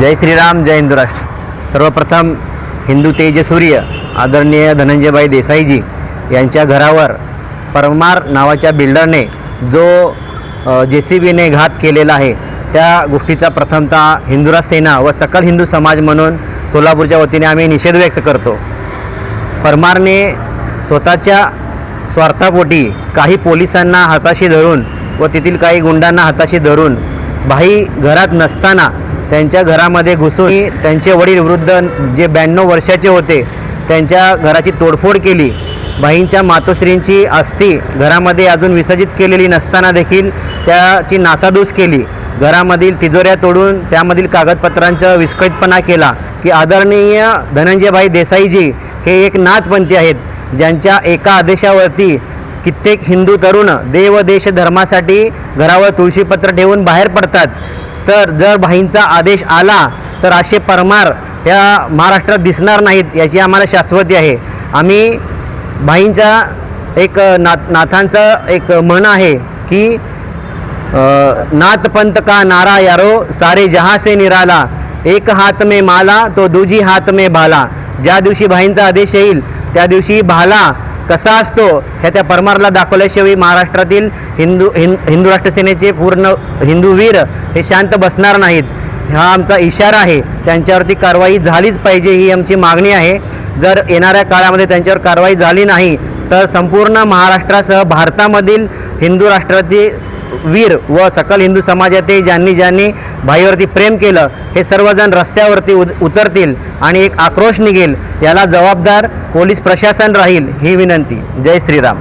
जय श्रीराम जय हिंदू राष्ट्र. सर्वप्रथम हिंदू तेजसूर्य आदरणीय धनंजयबाई देसाईजी यांच्या घरावर परमार नावाच्या बिल्डरने जो जे सी बीने घात केलेला आहे त्या गोष्टीचा प्रथमतः हिंदुराज सेना व सकल हिंदू समाज म्हणून सोलापूरच्या वतीने आम्ही निषेध व्यक्त करतो. परमारने स्वतःच्या स्वार्थापोटी काही पोलिसांना हाताशी धरून व तेथील काही गुंडांना हाताशी धरून भाई घरात नसताना त्यांच्या घरामध्ये घुसून त्यांचे वडील वृद्ध जे ब्याण्णव वर्षाचे होते त्यांच्या घराची तोडफोड केली. बाईंच्या मातोश्रींची अस्थी घरामध्ये अजून विसर्जित केलेली नसताना देखील त्याची नासाधूस केली. घरामधील तिजोऱ्या तोडून त्यामधील कागदपत्रांचा विस्कळीतपणा केला की आदरणीय धनंजयभाई देसाईजी हे एक नाथपंथी आहेत ज्यांच्या एका आदेशावरती कित्येक हिंदू तरुण देव देश धर्मासाठी घरावर तुळशीपत्र ठेवून बाहेर पडतात. तर जर भाईंचा आदेश आला तर असे परमार या महाराष्ट्रात दिसणार नाहीत याची आम्हाला शाश्वती आहे. आम्ही भाईंच्या एक नाथ नाथांचं एक म्हण आहे की नाथपंत का नारा यारो सारे जहाँ से निराला एक हात में माला तो दुजी हात में भाला. ज्या दिवशी भाईंचा आदेश येईल त्या दिवशी भाला कसा असतो हे त्या परमारला दाखवल्याशिवाय महाराष्ट्रातील हिंदू हिंद हिंदू राष्ट्र सेनेचे पूर्ण हिंदू वीर हे शांत बसणार नाहीत. हा आमचा इशारा आहे. त्यांच्यावरती कारवाई झालीच पाहिजे ही आमची मागणी आहे. जर येणाऱ्या काळामध्ये त्यांच्यावर कारवाई झाली नाही तर संपूर्ण महाराष्ट्रासह भारतामधील हिंदू राष्ट्राची वीर व सकल हिंदू समाजातही ज्यांनी ज्यांनी भाईवरती प्रेम केलं हे सर्वजण रस्त्यावरती उद उतरतील आणि एक आक्रोश निघेल याला जबाबदार पोलीस प्रशासन राहील ही विनंती. जय श्रीराम.